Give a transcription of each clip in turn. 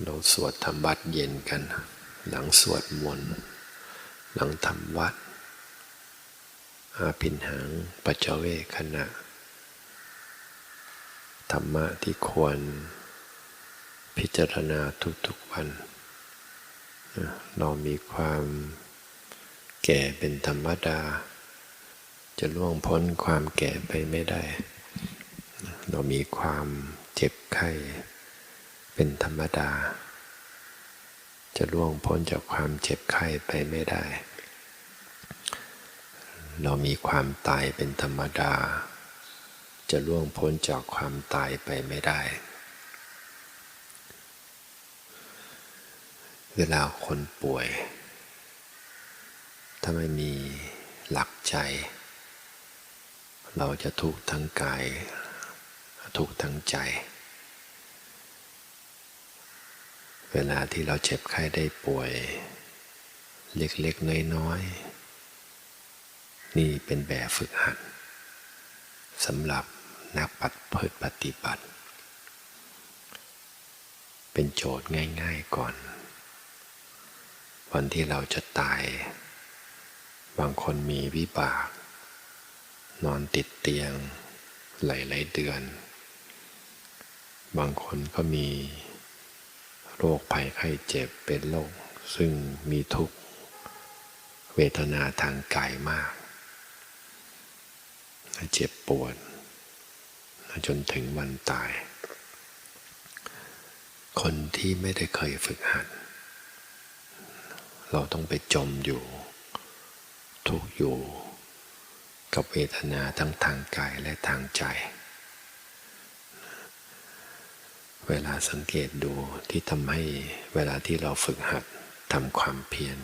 เราสวดธรรมวัดเย็นกัน หลังสวดมนต์หลังทำวัด อาพินหังปัจเจเวคณะ ธรรมะที่ควรพิจารณาทุกๆวัน เรามีความแก่เป็นธรรมดา จะล่วงพ้นความแก่ไปไม่ได้ เรามีความเจ็บไข้ เป็นธรรมดา จะล่วงพ้นจากความเจ็บไข้ไปไม่ได้ เรามีความตายเป็นธรรมดา จะล่วงพ้นจากความตายไปไม่ได้ เวลาคนป่วย ถ้าไม่มีหลักใจ เราจะทุกข์ทั้งกาย ทุกข์ทั้งใจ เวลาที่เราเจ็บไข้ได้ป่วย เล็กๆ น้อยๆ นี่เป็นแบบฝึกหัดสำหรับนักปัดเพิดปฏิบัติ เป็นโจทย์ง่ายๆก่อน วันที่เราจะตาย บางคนมีวิบาก นอนติดเตียง หลายๆเดือน บางคนก็มี โรคภัยไข้เจ็บเป็นโรคซึ่งมีทุกข์เวทนาทางกายมาก เจ็บปวด จนถึงวันตาย คนที่ไม่ได้เคยฝึกหัด เราต้องไปจมอยู่ ทุกอยู่ กับเวทนาทั้งทางกายและทางใจ เวลาสังเกตดูที่ทำให้เวลาที่เราฝึกหัดทำความเพียร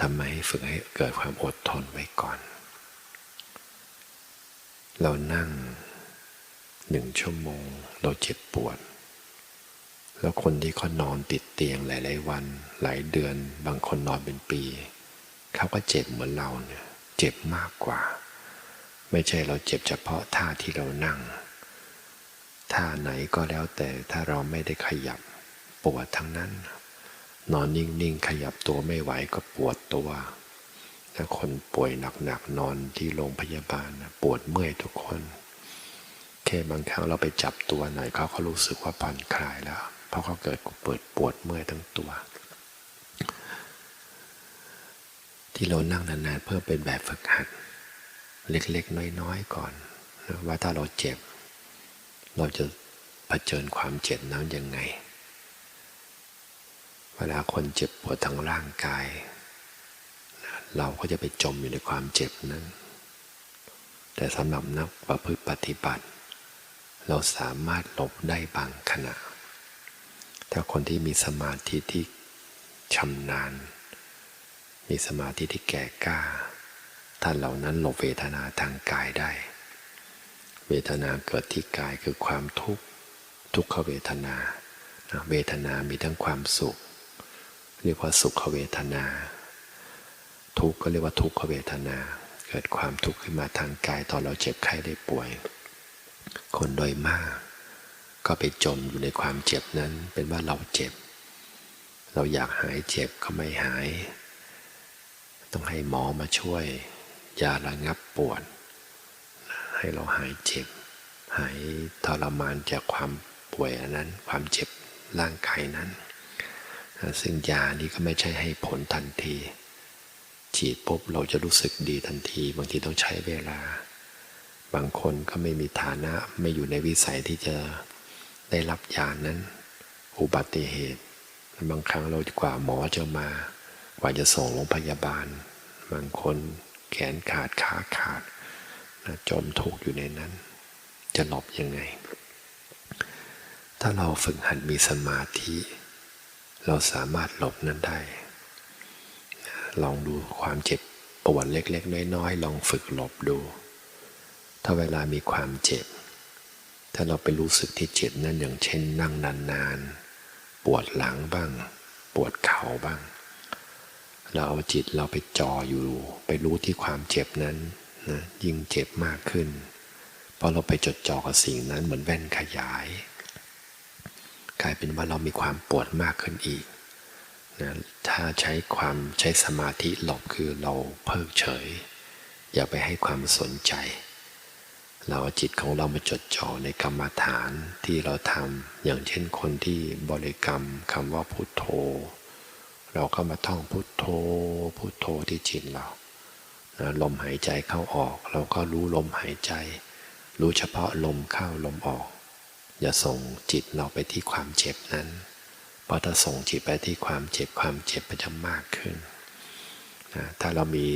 ทำให้ฝึกให้เกิดความอดทนไว้ก่อน เรานั่งหนึ่งชั่วโมง เราเจ็บปวด แล้วคนที่เขานอนติดเตียงหลาย ๆ วัน หลายเดือน บางคนนอนเป็นปี เขาก็เจ็บเหมือนเราเนี่ย เจ็บมากกว่า ไม่ใช่เราเจ็บเฉพาะท่าที่เรานั่ง ท่าไหนก็แล้วแต่ถ้าเราไม่ได้ขยับปวดทั้งนั้น นอนนิ่งๆ ขยับตัวไม่ไหวก็ปวดตัว ถ้าคนป่วยหนักๆ นอนที่โรงพยาบาลปวดเมื่อยทุกคน แค่บางครั้งเราไปจับตัวหน่อยเขาก็รู้สึกว่าผ่อนคลายแล้ว เพราะเขาเกิดเปิดปวดเมื่อยทั้งตัว ที่เรานั่งนานๆเพื่อเป็นแบบฝึกหัด เล็กๆ น้อยๆ ก่อนว่าถ้าเราเจ็บ เราจะะเผชิญความเจ็บนั้นยังไง เวลาคนเจ็บปวดทางร่างกาย เราก็จะไปจมอยู่ในความเจ็บนั้น แต่สำหรับนักประพฤติปฏิบัติ เราสามารถหลบได้บางขณะ ถ้าคนที่มีสมาธิที่ชำนาญ มีสมาธิที่แก่กล้าท่านเหล่านั้นหลบเวทนาทางกายได้ เวทนาเกิดที่กายคือความทุกข์ทุกขเวทนา เวทนามีทั้งความสุข เรียกว่าสุขเวทนา ทุกข์ก็เรียกว่าทุกขเวทนา เกิดความทุกข์ขึ้นมาทางกายตอนเราเจ็บไข้ได้ป่วย คนโดยมาก ก็ไปจมอยู่ในความเจ็บนั้นเป็นว่าเราเจ็บ เราอยากหายเจ็บก็ไม่หาย ต้องให้หมอมาช่วยยาระงับปวด ให้เราหายเจ็บ หายทรมานจากความป่วยนั้น ความเจ็บร่างกายนั้น ซึ่งยานี้ก็ไม่ใช่ให้ผลทันที ฉีดปุ๊บเราจะรู้สึกดีทันที บางทีต้องใช้เวลา บางคนก็ไม่มีฐานะไม่อยู่ในวิสัยที่จะได้รับยานั้น อุบัติเหตุ บางครั้งเรากว่าหมอจะมา กว่าจะส่งโรงพยาบาล บางคนแขนขาดขาขาด จมทุกข์อยู่ในนั้น จะหลบยังไง ถ้าเราฝึกหัดมีสมาธิ เราสามารถหลบนั้นได้ ลองดูความเจ็บปวดเล็กๆ น้อยๆ ลองฝึกหลบดู ถ้าเวลามีความเจ็บ ถ้าเราไปรู้สึกที่เจ็บนั้นอย่างเช่น นั่งนานๆ ปวดหลังบ้าง ปวดเข่าบ้าง เราเอาจิตเราไปจ่ออยู่ ไปรู้ที่ความเจ็บนั้น นะยิ่งเจ็บมากขึ้น เพราะเราไปจดจ่อกับสิ่งนั้นเหมือนแว่นขยาย กลายเป็นว่าเรามีความปวดมากขึ้นอีกนะถ้าใช้ความใช้สมาธิหลบคือเราเพิกเฉย อย่าไปให้ความสนใจ เราจิตของเรามาจดจ่อในกรรมฐานที่เราทำอย่างเช่นคนที่บริกรรมคำว่าพุทโธ เราก็มาท่องพุทโธพุทโธที่จิตเรา ลมหายใจเข้าออก เราก็รู้ลมหายใจ รู้เฉพาะลมเข้าลมออก อย่าส่งจิตเราไปที่ความเจ็บนั้น เพราะถ้าส่งจิตไปที่ความเจ็บความเจ็บมันจะมากขึ้นนะถ้าเรามี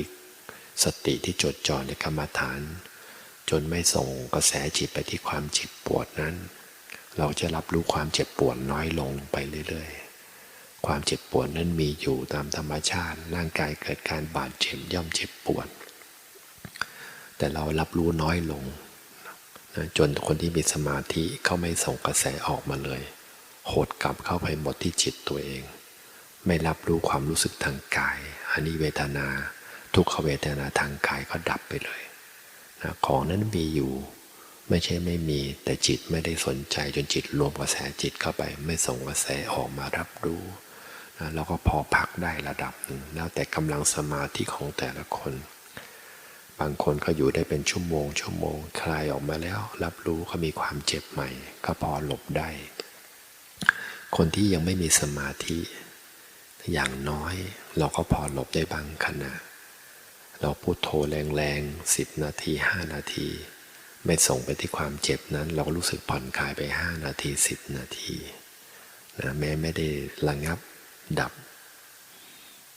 สติที่จดจ่อในกรรมฐาน จนไม่ส่งกระแสจิตไปที่ความเจ็บปวดนั้น เราจะรับรู้ความเจ็บปวดน้อยลงไปเรื่อยๆ ความเจ็บปวดนั้นมีอยู่ตามธรรมชาติ ร่างกายเกิดการบาดเจ็บย่อมเจ็บปวด แต่เรารับรู้น้อยลงนะจนคนที่มีสมาธิเขาไม่ส่งกระแสออกมาเลย โหดกลับเข้าไปหมดที่จิตตัวเอง ไม่รับรู้ความรู้สึกทางกายอันนี้เวทนา ทุกขเวทนาทางกายก็ดับไปเลยนะของนั้นมีอยู่ไม่ใช่ไม่มีแต่จิตไม่ได้สนใจจนจิตรวมกระแสจิตเข้าไป ไม่ส่งกระแสออกมารับรู้ เราก็พอพักได้ระดับหนึ่งแล้วแต่กำลังสมาธิของแต่ละคน บางคนก็อยู่ได้เป็นชั่วโมง ชั่วโมง คลายออกมาแล้ว รับรู้เขามีความเจ็บใหม่ ก็พอหลบได้ คนที่ยังไม่มีสมาธิอย่างน้อย เราก็พอหลบได้บางขณะ เราพูดโทรแรงๆสิบนาทีห้านาที ไม่ส่งไปที่ความเจ็บนั้น เราก็รู้สึกผ่อนคลายไปห้านาทีสิบนาทีนะแม้ไม่ได้ระงับ ดับ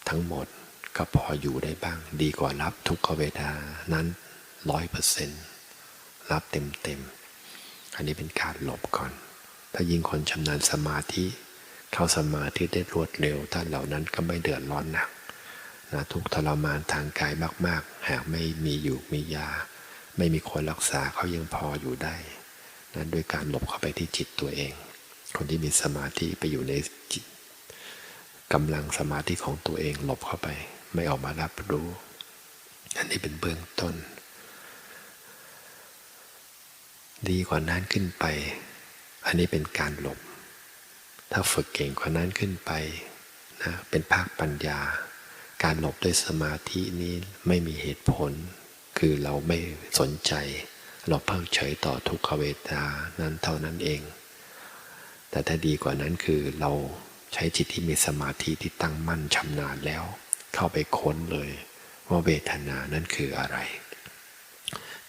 ทั้งหมดก็พออยู่ได้บ้าง ดีกว่ารับทุกขเวทนานั้นร้อยเปอร์เซ็นต์รับเต็มเต็มอันนี้เป็นการหลบก่อน ถ้ายิ่งคนชำนาญสมาธิเข้าสมาธิได้รวดเร็วท่านเหล่านั้นก็ไม่เดือดร้อนหนักนะทุกทรมานทางกายมาก ๆ หากไม่มีอยู่มียา ไม่มีคนรักษาเขายังพออยู่ได้นะด้วยการหลบเข้าไปที่จิตตัวเอง คนที่มีสมาธิไปอยู่ในจิต กำลังสมาธิของตัวเองหลบเข้าไป ไม่ออกมารับรู้ อันนี้เป็นเบื้องต้น ดีกว่านั้นขึ้นไป อันนี้เป็นการหลบ ถ้าฝึกเก่งกว่านั้นขึ้นไปนะเป็นภาคปัญญา การหลบด้วยสมาธินี้ไม่มีเหตุผล คือเราไม่สนใจ เราเพิกเฉยต่อทุกขเวทนานั้นเท่านั้นเอง แต่ถ้าดีกว่านั้นคือเรา ใช้จิตที่มีสมาธิที่ตั้งมั่นชำนาญแล้ว เข้าไปค้นเลยว่าเวทนานั้นคืออะไร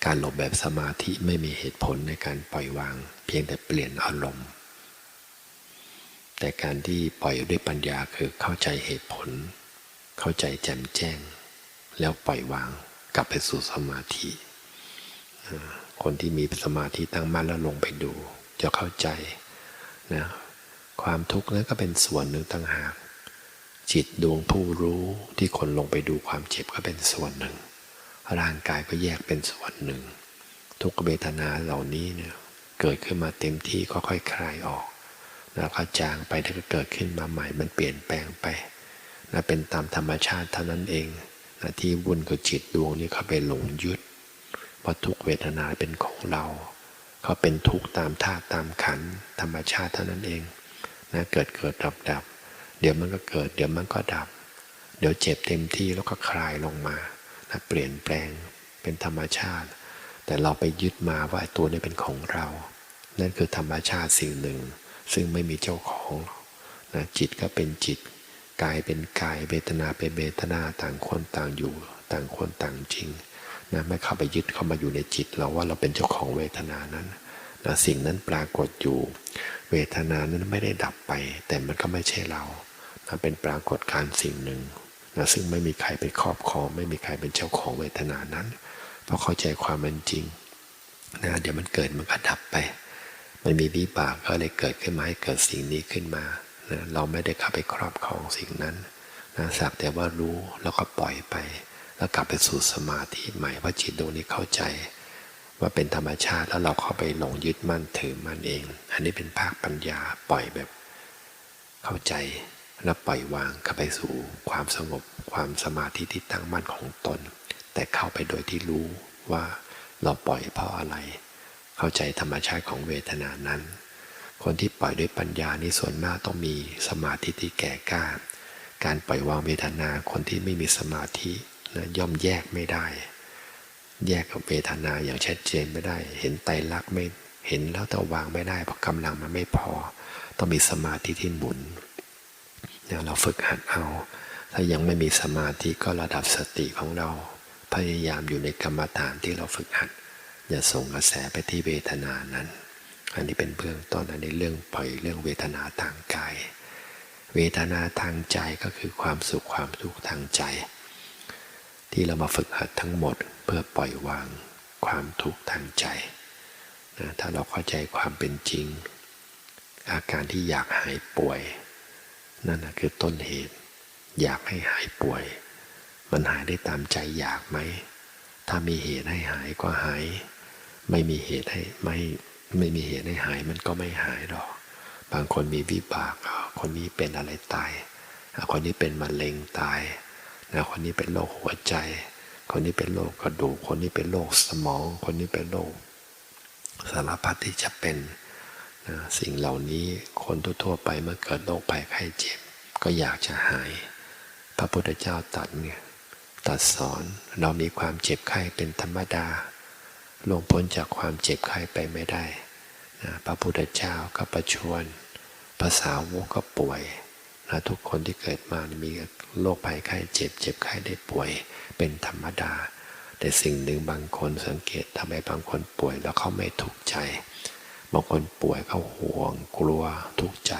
การหลบแบบสมาธิไม่มีเหตุผลในการปล่อยวาง เพียงแต่เปลี่ยนอารมณ์ แต่การที่ปล่อยด้วยปัญญาคือเข้าใจเหตุผล เข้าใจแจ่มแจ้ง แล้วปล่อยวางกลับไปสู่สมาธิ คนที่มีสมาธิตั้งมั่นแล้วลงไปดู จะเข้าใจนะ ความทุกข์นั้นก็เป็นส่วนหนึ่งต่างหาก จิตดวงผู้รู้ที่คนลงไปดูความเจ็บก็เป็นส่วนหนึ่ง ร่างกายก็แยกเป็นส่วนหนึ่ง ทุกเวทนาเหล่านี้เนี่ยเกิดขึ้นมาเต็มที่ก็ค่อยคลายออก แล้วก็จางไปแล้วก็เกิดขึ้นมาใหม่มันเปลี่ยนแปลงไปนะเป็นตามธรรมชาติเท่านั้นเองนะที่วุ่นกับจิตดวงนี้เขาไปหลงยึดว่าทุกเวทนาเป็นของเรา เขาเป็นทุกข์ตามธาตุตามขันธรรมชาติเท่านั้นเอง นะเกิดเกิดดับดับ เดี๋ยวมันก็เกิด เดี๋ยวมันก็ดับ เดี๋ยวเจ็บเต็มที่แล้วก็คลายลงมานะเปลี่ยนแปลงเป็นธรรมชาติ แต่เราไปยึดมาว่าตัวนี้เป็นของเรา นั่นคือธรรมชาติสิ่งหนึ่ง ซึ่งไม่มีเจ้าของนะจิตก็เป็นจิต กายเป็นกายเวทนาเป็นเวทนาต่างคนต่างอยู่ ต่างคนต่างจริงนะไม่เข้าไปยึดเข้ามาอยู่ในจิตเราว่าเราเป็นเจ้าของเวทนานั้น นะสิ่งนั้นปรากฏอยู่ เวทนานั้นไม่ได้ดับไป แต่มันก็ไม่ใช่เรานะเป็นปรากฏการสิ่งหนึ่งนะซึ่งไม่มีใครไปครอบครอง ไม่มีใครเป็นเจ้าของเวทนานั้นเพราะเข้าใจความเป็นจริงนะเดี๋ยวมันเกิดมันก็ดับไปไม่มีวิบากก็เลยเกิดขึ้นมาให้เกิดสิ่งนี้ขึ้นมานะเราไม่ได้เข้าไปครอบครองสิ่งนั้นนะสักแต่ว่ารู้แล้วก็ปล่อยไป แล้วกลับไปสู่สมาธิใหม่ว่าจิตดวงนี้เข้าใจ ว่าเป็นธรรมชาติแล้วเราเข้าไปหลงยึดมั่นถือมั่นเอง อันนี้เป็นภาคปัญญาปล่อยแบบเข้าใจแล้วปล่อยวางเข้าไปสู่ความสงบความสมาธิที่ตั้งมั่นของตน แต่เข้าไปโดยที่รู้ว่าเราปล่อยเพราะอะไร เข้าใจธรรมชาติของเวทนานั้น คนที่ปล่อยด้วยปัญญานี่ส่วนมากต้องมีสมาธิที่แก่กล้า การปล่อยวางเวทนาคนที่ไม่มีสมาธินะย่อมแยกไม่ได้ แยกกับเวทนาอย่างชัดเจนไม่ได้ เห็นไตรลักษณ์ไม่เห็นแล้วแต่วางไม่ได้เพราะกำลังมันไม่พอ ต้องมีสมาธิที่หมุนเนี่ยเราฝึกหัดเอา ถ้ายังไม่มีสมาธิก็ระดับสติของเรา พยายามอยู่ในกรรมฐานที่เราฝึกหัด อย่าส่งกระแสไปที่เวทนานั้น อันนี้เป็นเบื้องต้นอันนี้เรื่องปล่อยเรื่องเวทนาทางกาย เวทนาทางใจก็คือความสุขความทุกข์ทางใจ ที่เรามาฝึกหัดทั้งหมดเพื่อปล่อยวางความทุกข์ทางใจนะถ้าเราเข้าใจความเป็นจริง อาการที่อยากหายป่วย นั่นนะคือต้นเหตุ อยากให้หายป่วย มันหายได้ตามใจอยากไหม ถ้ามีเหตุให้หายก็หาย ไม่มีเหตุให้ไม่ไม่มีเหตุให้หายมันก็ไม่หายหรอก บางคนมีวิบาก คนนี้เป็นอะไรตาย คนนี้เป็นมะเร็งตาย นะคนนี้เป็นโรคหัวใจ คนนี้เป็นโรคกระดูก คนนี้เป็นโรคสมอง คนนี้เป็นโรคสารพัดที่จะเป็นนะสิ่งเหล่านี้คนทั่วๆไปเมื่อเกิดโรคภัยไข้เจ็บ ก็อยากจะหาย พระพุทธเจ้าตัดเนี่ยตัดสอนเรามีความเจ็บไข้เป็นธรรมดาลงพ้นจากความเจ็บไข้ไปไม่ได้นะพระพุทธเจ้าก็ประชวรภาษาวกก็ป่วย ทุกคนที่เกิดมามีโรคภัยไข้เจ็บ เจ็บไข้ได้ป่วยเป็นธรรมดา แต่สิ่งหนึ่งบางคนสังเกตทำไมบางคนป่วยแล้วเขาไม่ทุกข์ใจ บางคนป่วยเขาห่วงกลัวทุกข์ใจ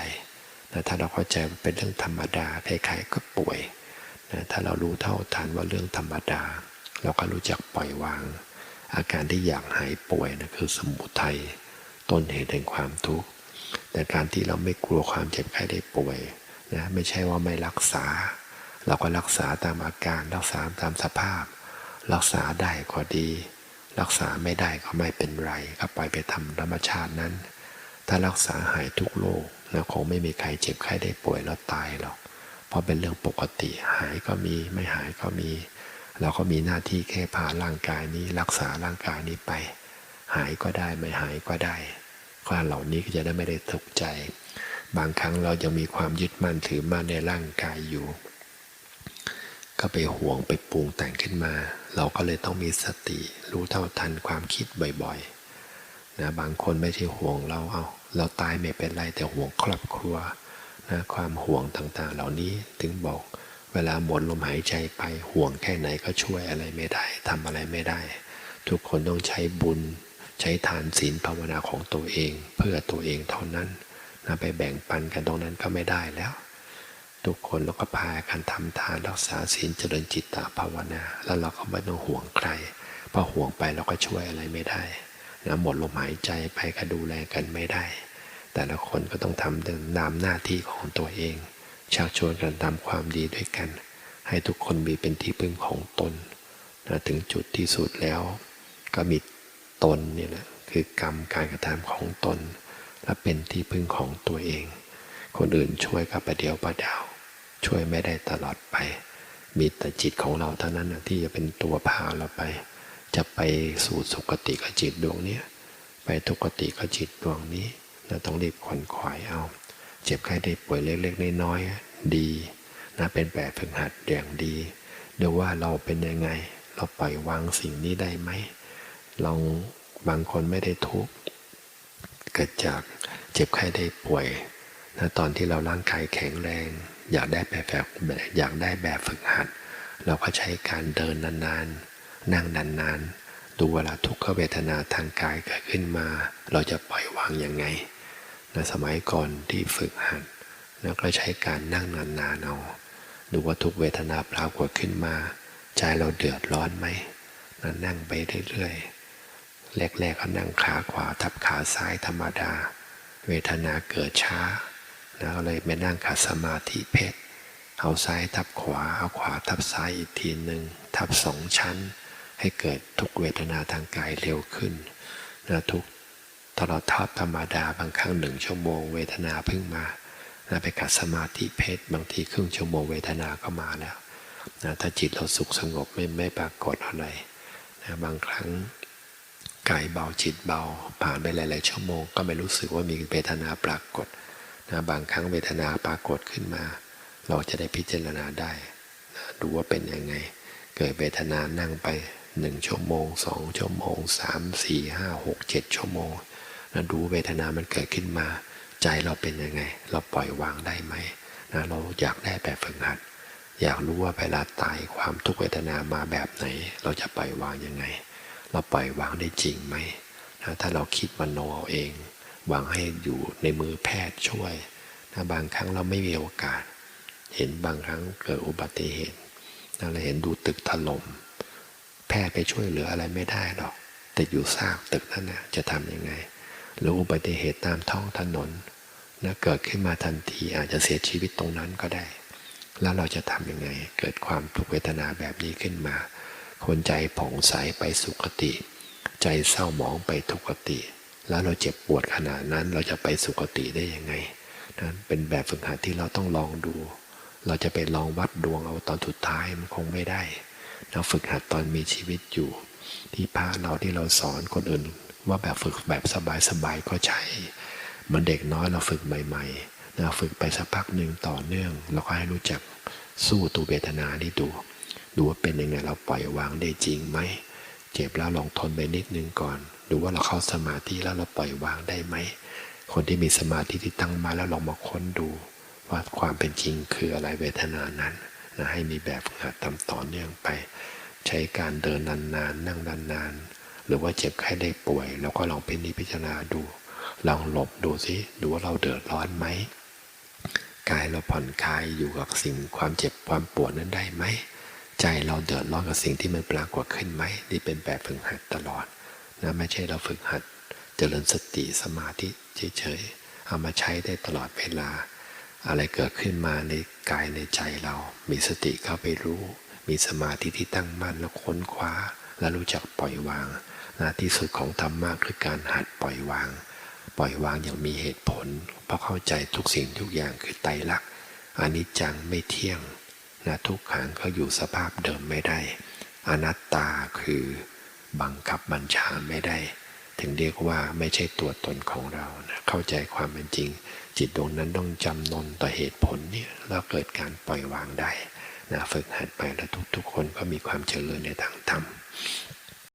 นะถ้าเราเข้าใจมันเป็นเรื่องธรรมดาใครๆก็ป่วยนะถ้าเรารู้เท่าทันว่าเรื่องธรรมดา เราก็รู้จักปล่อยวาง อาการที่อยากหายป่วยนะคือสมุทัยต้นเหตุแห่งความทุกข์แต่การที่เราไม่กลัวความเจ็บไข้ได้ป่วย นะไม่ใช่ว่าไม่รักษา เราก็รักษาตามอาการรักษาตามสภาพ รักษาได้ก็ดี รักษาไม่ได้ก็ไม่เป็นไรก็ปล่อยไปทำธรรมชาตินั้น ถ้ารักษาหายทุกโรคนะคงไม่มีใครเจ็บไข้ได้ป่วยแล้วตายหรอกเพราะเป็นเรื่องปกติหายก็มีไม่หายก็มี เราก็มีหน้าที่แค่พาร่างกายนี้ รักษาร่างกายนี้ไป หายก็ได้ไม่หายก็ได้ข้อเหล่านี้ก็จะได้ไม่ได้ตกใจ บางครั้งเรายังมีความยึดมั่นถือมั่นในร่างกายอยู่ ก็ไปห่วงไปปรุงแต่งขึ้นมา เราก็เลยต้องมีสติรู้เท่าทันความคิดบ่อยๆนะบางคนไม่ใช่ห่วงเราเอาเราตายไม่เป็นไรแต่ห่วงครอบครัวนะความห่วงต่างๆ เหล่านี้ถึงบอก เวลาหมดลมหายใจไปห่วงแค่ไหนก็ช่วยอะไรไม่ได้ทำอะไรไม่ได้ ทุกคนต้องใช้บุญ ใช้ทานศีลภาวนาของตัวเอง เพื่อตัวเองเท่านั้น นะไปแบ่งปันกันตรงนั้นก็ไม่ได้แล้ว ทุกคนเราก็พากันทำทานรักษาศีลเจริญจิตตภาวนา แล้วเราก็ไม่ต้องห่วงใครพราะห่วงไปเราก็ช่วยอะไรไม่ได้นะหมดลมหายใจไปก็ดูแลกันไม่ได้ แต่ละคนก็ต้องทำเดินตามหน้าที่ของตัวเองชักชวนกันทำความดีด้วยกัน ให้ทุกคนมีเป็นที่พึ่งของตนนะถึงจุดที่สุดแล้ว ก็มีตนเนี่ยแหละคือกรรมการกระทำของตน และเป็นที่พึ่งของตัวเอง คนอื่นช่วยกับประเดียวประดาว ช่วยไม่ได้ตลอดไป มีแต่จิตของเราเท่านั้นนะที่จะเป็นตัวพาเราไป จะไปสู่สุคติกับจิตดวงนี้ไปทุกติกับจิตดวงนี้เราต้องรีบขวนขวายเอา เจ็บไข้ได้ป่วยเล็กๆน้อยๆดีนะเป็นแบบฝึกหัดอย่างดีดูว่าเราเป็นยังไง เราปล่อยวางสิ่งนี้ได้ไหมลองบางคนไม่ได้ทุกข์ เกิดจากเจ็บไข้ได้ป่วยนะตอนที่เราร่างกายแข็งแรง อยากได้แบบแบบอยากได้แบบฝึกหัด เราก็ใช้การเดินนานๆ นั่งนานๆ ดูเวลาทุกขเวทนาทางกายเกิดขึ้นมา เราจะปล่อยวางยังไงนะสมัยก่อนที่ฝึกหัดแล้วก็ใช้การนั่งนานๆเอาดูว่าทุกเวทนาปรากฏขึ้นมา ใจเราเดือดร้อนไหมนะนั่งไปเรื่อยๆ แรกๆก็นั่งขาขวาทับขาซ้ายธรรมดา เวทนาเกิดช้าแล้วเลยไปนั่งขัดสมาธิเพชรเอาซ้ายทับขวาเอาขวาทับซ้ายอีกทีหนึ่งทับสองชั้น ให้เกิดทุกเวทนาทางกายเร็วขึ้นนะทุกตลอดทับธรรมดาบางครั้งหนึ่งชั่วโมงเวทนาเพิ่งมานะไปกัดสมาธิเพชรบางทีครึ่งชั่วโมงเวทนาก็มาแล้วนะถ้าจิตเราสุขสงบไม่ไม่ปรากฏอะไรนะบางครั้ง กายเบาจิตเบา ผ่านไปหลาย ๆ ชั่วโมง ก็ไม่รู้สึกว่ามีเวทนาปรากฏนะบางครั้งเวทนาปรากฏขึ้นมา เราจะได้พิจารณาได้นะดูว่าเป็นยังไง เกิดเวทนานั่งไปหนึ่งชั่วโมงสองชั่วโมงสามสี่ห้าหกเจ็ดชั่วโมงนะดูเวทนามันเกิดขึ้นมา ใจเราเป็นยังไง เราปล่อยวางได้ไหมนะเราอยากได้แบบฝึกหัด อยากรู้ว่าเวลาตายความทุกขเวทนามาแบบไหน เราจะปล่อยวางยังไง เราปล่อยวางได้จริงไหมนะถ้าเราคิดมโนเอาเองวางให้อยู่ในมือแพทย์ช่วยนะบางครั้งเราไม่มีโอกาส เห็นบางครั้งเกิดอุบัติเหตุนะเราเห็นดูตึกถล่มแพทย์ไปช่วยเหลืออะไรไม่ได้หรอกติดอยู่ซากตึกนั่นนะจะทำยังไง หรืออุบัติเหตุตามท้องถนนนะเกิดขึ้นมาทันทีอาจจะเสียชีวิตตรงนั้นก็ได้ แล้วเราจะทำยังไง เกิดความทุกขเวทนาแบบนี้ขึ้นมา คนใจผ่องใสไปสุคติ ใจเศร้าหมองไปทุกขติ แล้วเราเจ็บปวดขนาดนั้น เราจะไปสุคติได้ยังไงนั้นเป็นแบบฝึกหัดที่เราต้องลองดู เราจะไปลองวัดดวงเอาตอนสุดท้ายมันคงไม่ได้ เราฝึกหัดตอนมีชีวิตอยู่ ที่พระเราที่เราสอนคนอื่น ว่าแบบฝึกแบบสบายๆก็ใช่มันเด็กน้อยเราฝึกใหม่ๆนะฝึกไปสักพักหนึ่งต่อเนื่อง เราก็ให้รู้จักสู้ตัวเวทนานี่ดู ดูว่าเป็นยังไงเราปล่อยวางได้จริงไหมเจ็บแล้วลองทนไปนิดนึงก่อน ดูว่าเราเข้าสมาธิแล้วเราปล่อยวางได้ไหมคนที่มีสมาธิที่ตั้งมาแล้วลองมาค้นดู ว่าความเป็นจริงคืออะไรเวทนานั้นนะให้มีแบบหัดทำต่อเนื่องไป ใช้การเดินนานๆนั่งนานๆหรือว่าเจ็บไข้ได้ป่วย แล้วก็ลองเป็นนิพพิจารณาดูลองหลบดูสิดูว่าเราเดือดร้อนไหมกายเราผ่อนคลายอยู่กับสิ่งความเจ็บความปวดนั้นได้ไหม ใจเราเดือดร้อนกับสิ่งที่มันปรากฏขึ้นไหมนี่เป็นแบบฝึกหัดตลอดนะไม่ใช่เราฝึกหัดเจริญสติสมาธิเฉยๆเอามาใช้ได้ตลอดเวลา อะไรเกิดขึ้นมาในกายในใจเรา มีสติเข้าไปรู้ มีสมาธิที่ตั้งมั่นแล้วค้นคว้า และรู้จักปล่อยวางนะที่สุดของธรรมะคือการหัดปล่อยวาง ปล่อยวางอย่างมีเหตุผล เพราะเข้าใจทุกสิ่งทุกอย่างคือไตรลักษณ์อนิจจังไม่เที่ยง นะทุกขังเขาอยู่สภาพเดิมไม่ได้ อนัตตาคือบังคับบัญชาไม่ได้ ถึงเรียกว่าไม่ใช่ตัวตนของเรานะเข้าใจความเป็นจริง จิตดวงนั้นต้องจำนนต่อเหตุผลเนี่ยแล้วเกิดการปล่อยวางได้นะฝึกหัดไปแล้วทุกๆคนก็มีความเจริญในทางธรรม